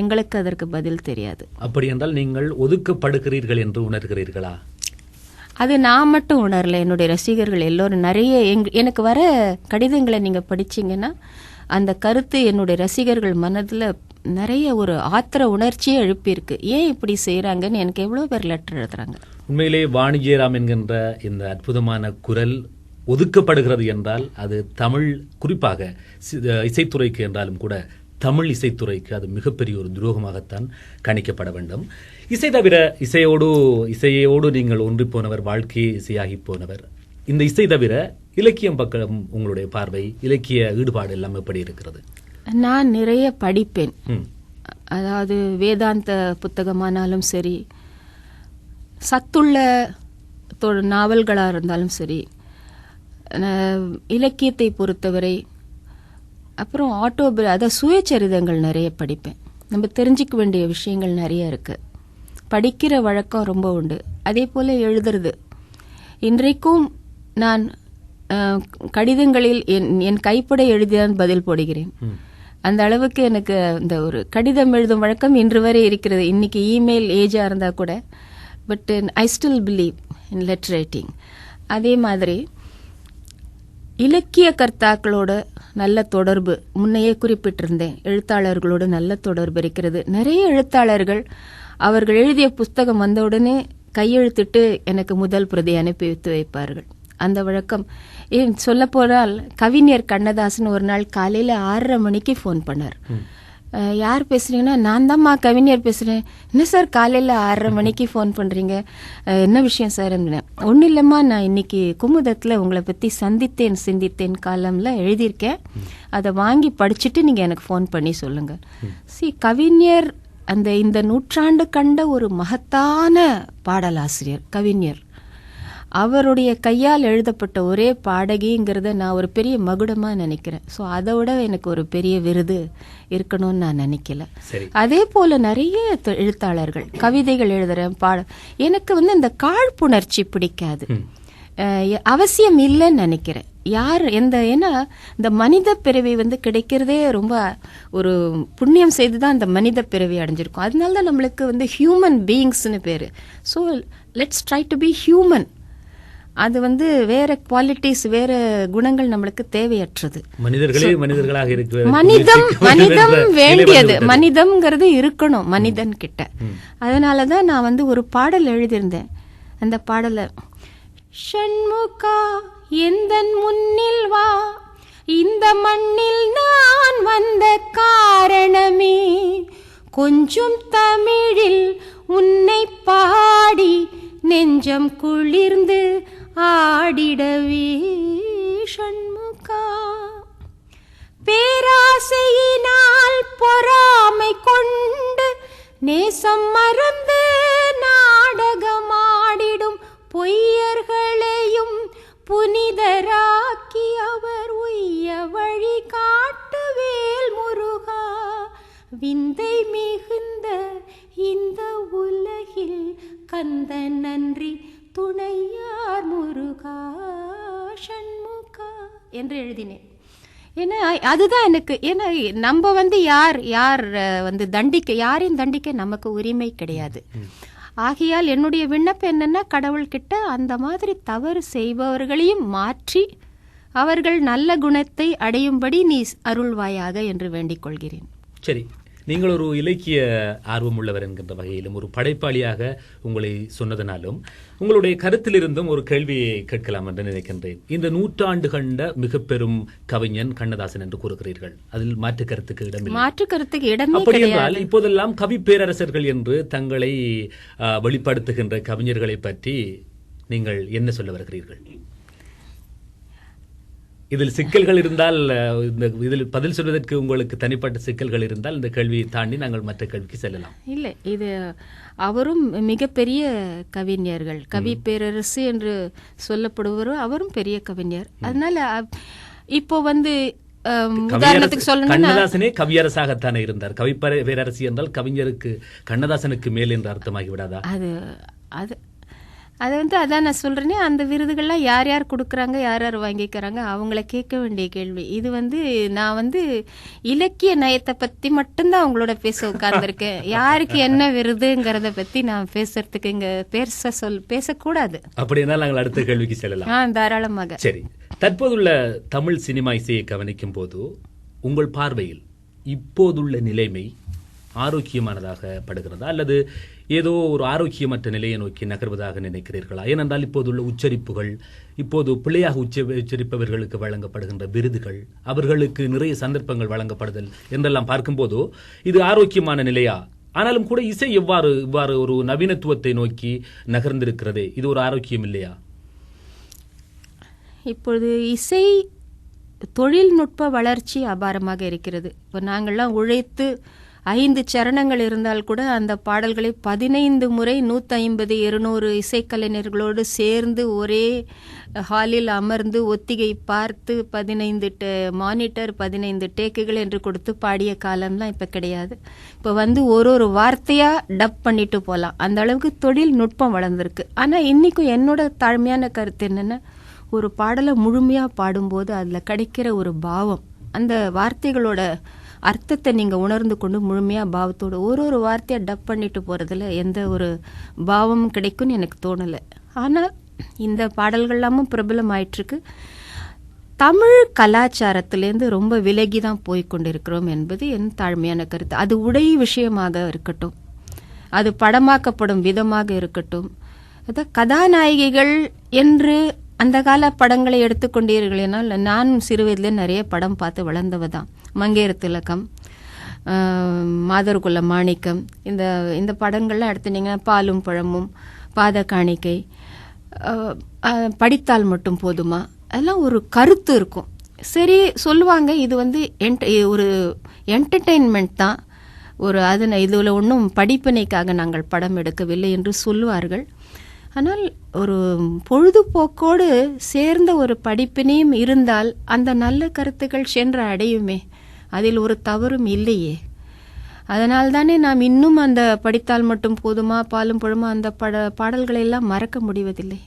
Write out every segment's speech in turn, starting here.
எங்களுக்கு அதற்கு பதில் தெரியாது. அப்படி என்றால் நீங்கள் ஒதுக்கப்படுகிறீர்கள் என்று உணர்கிறீர்களா? அது நான் மட்டும் உணரல. என்னுடைய ரசிகர்கள் எல்லோரும் நிறைய எங் எனக்கு வர கடிதங்களை நீங்கள் படிச்சீங்கன்னா அந்த கருத்து என்னுடைய ரசிகர்கள் மனதில் நிறைய ஒரு ஆத்திர உணர்ச்சியே எழுப்பியிருக்கு. ஏன் இப்படி செய்கிறாங்கன்னு எனக்கு எவ்வளோ பேர் லெட்டர் எழுதுறாங்க. உண்மையிலே வாணிஜ்யராம் என்கின்ற இந்த அற்புதமான குரல் ஒதுக்கப்படுகிறது என்றால் அது தமிழ் குறிப்பாக இசைத்துறைக்கு என்றாலும் கூட தமிழ் இசைத்துறைக்கு அது மிகப்பெரிய ஒரு துரோகமாகத்தான் கணிக்கப்பட வேண்டும். இசை தவிர இசையோடு இசையோடு நீங்கள் ஒன்றி போனவர் வாழ்க்கையே இசையாகி போனவர். இந்த இசை தவிர இலக்கியம் பக்கம் உங்களுடைய பார்வை இலக்கிய ஈடுபாடு எல்லாம் எப்படி இருக்கிறது? நான் நிறைய படிப்பேன். அதாவது வேதாந்த புத்தகமானாலும் சரி சத்துள்ள நாவல்களாக இருந்தாலும் சரி இலக்கியத்தை பொறுத்தவரை அப்புறம் ஆட்டோபி அதாவது சுயச்சரிதங்கள் நிறைய படிப்பேன். நம்ம தெரிஞ்சிக்க வேண்டிய விஷயங்கள் நிறைய இருக்கு. படிக்கிற வழக்கம் ரொம்ப உண்டு. அதே போல எழுதுறது. இன்றைக்கும் நான் கடிதங்களில் என் என் கைப்பட எழுதிதான் பதில் போடுகிறேன். அந்த அளவுக்கு எனக்கு இந்த ஒரு கடிதம் எழுதும் வழக்கம் இன்று வரை இருக்கிறது. இன்னைக்கு இமெயில் ஏஜா இருந்தா கூட but I still believe in letter writing அதே மாதிரி இலக்கிய கர்த்தாக்களோட நல்ல தொடர்பு. முன்னையே குறிப்பிட்டிருந்தேன் எழுத்தாளர்களோடு நல்ல தொடர்பு இருக்கிறது. நிறைய எழுத்தாளர்கள் அவர்கள் எழுதிய புஸ்தகம் வந்தவுடனே கையெழுத்திட்டு எனக்கு முதல் பிரதி அனுப்பி வைத்து வைப்பார்கள். அந்த வழக்கம் ஏன் சொல்லப் போனால் கவிஞர் கண்ணதாசன் ஒரு நாள் காலையில ஆறரை மணிக்கு ஃபோன் பண்ணார். யார் பேசுகிறீங்கன்னா நான் தான்மா கவிஞர் பேசுகிறேன் என்ன சார் காலையில் ஆறரை மணிக்கு ஃபோன் பண்ணுறீங்க என்ன விஷயம் சார் ஒன்றும் இல்லைம்மா நான் இன்னைக்கு குமுதத்தில் உங்களை பற்றி சந்தித்தேன் சிந்தித்தேன் காலமில் எழுதியிருக்கேன். அதை வாங்கி படிச்சுட்டு நீங்கள் எனக்கு ஃபோன் பண்ணி சொல்லுங்கள் சி கவிஞர் அந்த இந்த நூற்றாண்டு கண்ட ஒரு மகத்தான பாடலாசிரியர் கவிஞர். அவருடைய கையால் எழுதப்பட்ட ஒரே பாடகிங்கிறத நான் ஒரு பெரிய மகுடமா நினைக்கிறேன். ஸோ அதை விட எனக்கு ஒரு பெரிய விருது இருக்கணும்னு நான் நினைக்கல. அதே போல நிறைய எழுத்தாளர்கள் கவிதைகள் எழுதுறேன் பாட எனக்கு வந்து இந்த காழ்ப்புணர்ச்சி பிடிக்காது. அவசியம் இல்லைன்னு நினைக்கிறேன். யார் எந்த ஏன்னா இந்த மனித பிறவி வந்து கிடைக்கிறதே ரொம்ப ஒரு புண்ணியம் செய்து தான் அந்த மனித பிறவி அடைஞ்சிருக்கும். அதனால தான் நம்மளுக்கு வந்து ஹியூமன் பீயிங்ஸ்னு பேரு. So let's try to be human அது வந்து வேற குவாலிட்டிஸ் வேற குணங்கள் நம்மளுக்கு தேவையற்றது. மனிதர்களே மனிதர்களாக இருக்கிற மனிதம் மனிதம் வேண்டியது. மனிதம்ங்கிறது இருக்கணும் மனிதன் கிட்ட. அதனாலதான் நான் வந்து ஒரு பாடல் எழுதியிருந்தேன். அந்த பாடல ஷண்முகா எந்தன் முன்னில் வா? இந்த மண்ணில் நான் வந்த காரணமே? கொஞ்சம் தமிழில் உன்னை பாடி நெஞ்சம் குளிர்ந்து ஆடிடவே சண்முகா பேராசையினால் பொறாமை கொண்டு நேசம் மறந்து நாடகமாடிடும் பொய்யர்களையும் புனிதராக்கி அவர் உய்ய வழி காட்டுவேல் முருகா. விந்தை மிகுந்த இந்த உலகில் கந்த நன்றி துணை என்று எழுதினேன். ஏன்னா அதுதான் எனக்கு ஏன்னா நம்ம வந்து யார் யார் வந்து தண்டிக்க யாரையும் தண்டிக்க நமக்கு உரிமை கிடையாது. ஆகையால் என்னுடைய விண்ணப்பம் என்னன்னா கடவுள்கிட்ட அந்த மாதிரி தவறு செய்பவர்களையும் மாற்றி அவர்கள் நல்ல குணத்தை அடையும்படி நீ அருள்வாயாக என்று வேண்டிக் கொள்கிறேன். சரி. நீங்கள் ஒரு இலக்கிய ஆர்வம் உள்ளவர் என்கின்ற வகையிலும் ஒரு படைப்பாளியாக உங்களை சொன்னதனாலும் உங்களுடைய கருத்திலிருந்தும் ஒரு கேள்வியை கேட்கலாம் என்று நினைக்கின்றேன். இந்த நூற்றாண்டு கண்ட மிக பெரும் கவிஞன் கண்ணதாசன் என்று கூறுகிறீர்கள். அதில் மாற்று கருத்துக்கு இடமில்லை. மாற்று கருத்துக்கு இடமே அப்படி என்றால் இப்போதெல்லாம் கவி பேரரசர்கள் என்று தங்களை வெளிப்படுத்துகின்ற கவிஞர்களை பற்றி நீங்கள் என்ன சொல்ல வருகிறீர்கள்? இதில் சிக்கல்கள் இருந்தால் இந்த இதில் பதில் சொல்வதற்கு உங்களுக்கு தனிப்பட்ட சிக்கல்கள் இருந்தால் இந்த கேள்வியை தாண்டி நாங்கள் மற்ற கேள்விக்கு செல்லலாம். இல்லை இது அவரும் மிகப்பெரிய கவிஞர்கள். கவி பேரரசு என்று சொல்லப்படுபவர் அவரும் பெரிய கவிஞர். அதனால இப்போ வந்து உதாரணத்துக்கு கண்ணதாசனே கவியரசாகத்தானே இருந்தார். கவி பேர- பேரரசி என்றால் கவிஞருக்கு கண்ணதாசனுக்கு மேல் என்று அர்த்தமாகி விடாதா அது அது அது வந்து அதான் நான் சொல்றேனே அந்த விருதுகள்லாம் யார் யார் கொடுக்குறாங்க யார் யார் வாங்கிக்கிறாங்க அவங்கள கேட்க வேண்டிய கேள்வி. இது வந்து நான் வந்து இலக்கிய நயத்தை பத்தி மட்டும்தான் அவங்களோட பேச உட்கார்ந்துருக்கேன். யாருக்கு என்ன விருதுங்கிறத பத்தி நான் பேசுறதுக்கு இங்க பேச சொல் பேசக்கூடாது. அப்படின்னா நாங்கள் அடுத்த கேள்விக்கு செல்லலாம். ஆ தாராளமாக. சரி. தற்போதுள்ள தமிழ் சினிமா இசையை கவனிக்கும் போது உங்கள் பார்வையில் இப்போதுள்ள நிலைமை ஆரோக்கியமானதாக படுகிறதா அல்லது ஏதோ ஒரு ஆரோக்கியமற்ற நிலையை நோக்கி நகர்வதாக நினைக்கிறீர்களா? ஏனென்றால் இப்போதுள்ள உச்சரிப்புகள் இப்போது பிள்ளையாக உச்ச உச்சரிப்பவர்களுக்கு வழங்கப்படுகின்ற விருதுகள் அவர்களுக்கு நிறைய சந்தர்ப்பங்கள் வழங்கப்படுதல் என்றெல்லாம் பார்க்கும்போது இது ஆரோக்கியமான நிலையா? ஆனாலும் கூட இசை எவ்வாறு இவ்வாறு ஒரு நவீனத்துவத்தை நோக்கி நகர்ந்திருக்கிறதே? இது ஒரு ஆரோக்கியம் இல்லையா? இப்பொழுது இசை தொழில்நுட்ப வளர்ச்சி அபாரமாக இருக்கிறது. இப்போ நாங்கள்லாம் உழைத்து ஐந்து சரணங்கள் இருந்தால் கூட அந்த பாடல்களை பதினைந்து முறை நூற்றி ஐம்பது இருநூறு இசைக்கலைஞர்களோடு சேர்ந்து ஒரே ஹாலில் அமர்ந்து ஒத்திகை பார்த்து பதினைந்து டே மானிட்டர் பதினைந்து டேக்குகள் என்று கொடுத்து பாடிய காலம்லாம் இப்போ கிடையாது. இப்போ வந்து ஒரு ஒரு வார்த்தையாக டப் பண்ணிட்டு போகலாம் அந்த அளவுக்கு தொழில்நுட்பம் வளர்ந்துருக்கு. ஆனால் இன்றைக்கும் என்னோட தாழ்மையான கருத்து என்னென்னா ஒரு பாடலை முழுமையாக பாடும்போது அதில் கிடைக்கிற ஒரு பாவம் அந்த வார்த்தைகளோட அர்த்தத்தை நீங்கள் உணர்ந்து கொண்டு முழுமையாக பாவத்தோடு ஒரு ஒரு வார்த்தையை டப் பண்ணிட்டு போகிறதுல எந்த ஒரு பாவமும் கிடைக்கும்னு எனக்கு தோணலை. ஆனால் இந்த பாடல்கள்லாமும் பிரபலம் ஆயிட்டிருக்கு தமிழ் கலாச்சாரத்திலேருந்து ரொம்ப விலகி தான் போய் கொண்டிருக்கிறோம் என்பது என் தாழ்மையான கருத்து. அது உடை விஷயமாக இருக்கட்டும். அது படமாக்கப்படும் விதமாக இருக்கட்டும். அதான் கதாநாயகிகள் என்று அந்த கால படங்களை எடுத்துக்கொண்டீர்களேனால் நான் சிறு வயதில் நிறைய படம் பார்த்து வளர்ந்தவ தான் மங்கையர் திலகம் மாதர்குல மாணிக்கம் இந்த இந்த படங்கள்லாம் எடுத்துனீங்கன்னா பாலும் பழமும் பாத காணிக்கை படித்தால் மட்டும் போதுமா? அதெல்லாம் ஒரு கருத்து இருக்கும். சரி சொல்லுவாங்க இது வந்து ஒரு என்டர்டெயின்மெண்ட் தான். ஒரு அது இதில் ஒன்றும் படிப்பினைக்காக நாங்கள் படம் எடுக்கவில்லை என்று சொல்லுவார்கள். ஆனால் ஒரு பொழுதுபோக்கோடு சேர்ந்த ஒரு படிப்பினையும் இருந்தால் அந்த நல்ல கருத்துக்கள் சென்று அடையுமே. அதில் ஒரு தவறும் இல்லையே. அதனால் தானே நாம் இன்னும் அந்த படித்தால் மட்டும் போதுமா? பாலும் பழமா? அந்த பட பாடல்களை எல்லாம் மறக்க முடிவதில்லை.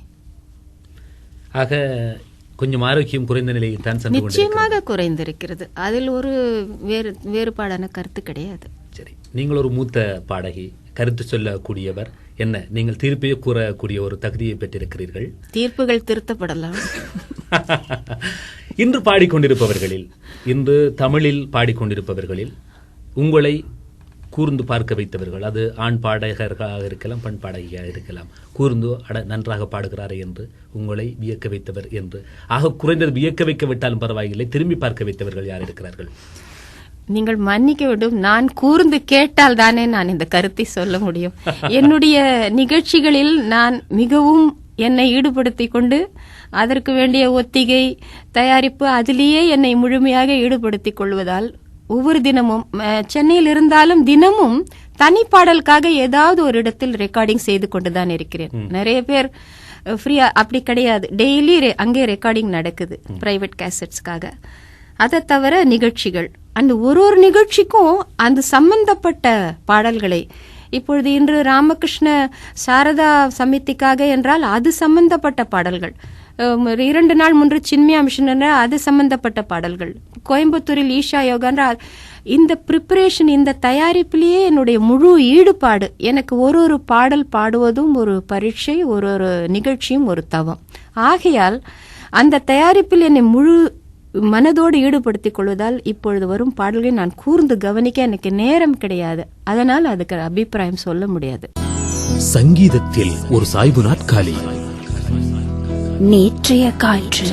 ஆக கொஞ்சம் ஆரோக்கியம் குறைந்த நிலையில் தான் நிச்சயமாக குறைந்திருக்கிறது. அதில் ஒரு வேறு வேறுபாடான கருத்து கிடையாது. சரி. நீங்கள் ஒரு மூத்த பாடகி. கருத்து சொல்லக்கூடியவர். என்ன நீங்கள் தீர்ப்பையே கூறக்கூடிய ஒரு தகுதியை பெற்றிருக்கிறீர்கள்? தீர்ப்புகள் திருத்தப்படலாம். இன்று பாடிக்கொண்டிருப்பவர்களில் இன்று தமிழில் பாடிக்கொண்டிருப்பவர்களில் உங்களை கூர்ந்து பார்க்க வைத்தவர்கள் அது ஆண் பாடகர்களாக இருக்கலாம் பெண் பாடகியாக இருக்கலாம் கூர்ந்து அட நன்றாக பாடுகிறாரே என்று உங்களை வியக்க வைத்தவர் என்று. ஆக குறைந்தது வியக்க வைக்க விட்டாலும் பரவாயில்லை திரும்பி பார்க்க வைத்தவர்கள் யார் இருக்கிறார்கள்? நீங்கள் மன்னிக்க வேண்டும். நான் கூர்ந்து கேட்டால் தானே நான் இந்த கருத்தை சொல்ல முடியும். என்னுடைய நிகழ்ச்சிகளில் நான் மிகவும் என்னை ஈடுபடுத்தி கொண்டு அதற்கு வேண்டிய ஒத்திகை தயாரிப்பு அதிலேயே என்னை முழுமையாக ஈடுபடுத்திக் கொள்வதால் ஒவ்வொரு தினமும் சென்னையில் இருந்தாலும் தினமும் தனிப்பாடலுக்காக ஏதாவது ஒரு இடத்தில் ரெக்கார்டிங் செய்து கொண்டுதான் இருக்கிறேன். நிறைய பேர் ஃப்ரீயா அப்படி கிடையாது. டெய்லி அங்கே ரெக்கார்டிங் நடக்குது பிரைவேட் கேசட்ஸ்க்காக அதை தவிர நிகழ்ச்சிகள். அந்த ஒரு ஒரு நிகழ்ச்சிக்கும் அந்த சம்பந்தப்பட்ட பாடல்களை. இப்பொழுது இன்று ராமகிருஷ்ண சாரதா சமிதிக்காக என்றால் அது சம்பந்தப்பட்ட பாடல்கள். இரண்டு நாள் முன்று சின்மியா மிஷன் அது சம்பந்தப்பட்ட பாடல்கள். கோயம்புத்தூரில் ஈஷா யோகான்ற இந்த ப்ரிப்பரேஷன் இந்த தயாரிப்பிலேயே என்னுடைய முழு ஈடுபாடு. எனக்கு ஒரு ஒரு பாடல் பாடுவதும் ஒரு பரீட்சை ஒரு ஒரு நிகழ்ச்சியும் ஒரு தவம். ஆகையால் அந்த தயாரிப்பில் என்னை முழு மனதோடு ஈடுபடுத்திக் கொள்வதால் இப்பொழுது வரும் பாடல்களை நான் கூர்ந்து கவனிக்க எனக்கு நேரம் கிடையாது. அதனால் அதுக்கு அபிப்பிராயம் சொல்ல முடியாது. சங்கீதத்தில் ஒரு சாய்வு நாட்காலி. நேற்றைய காற்று.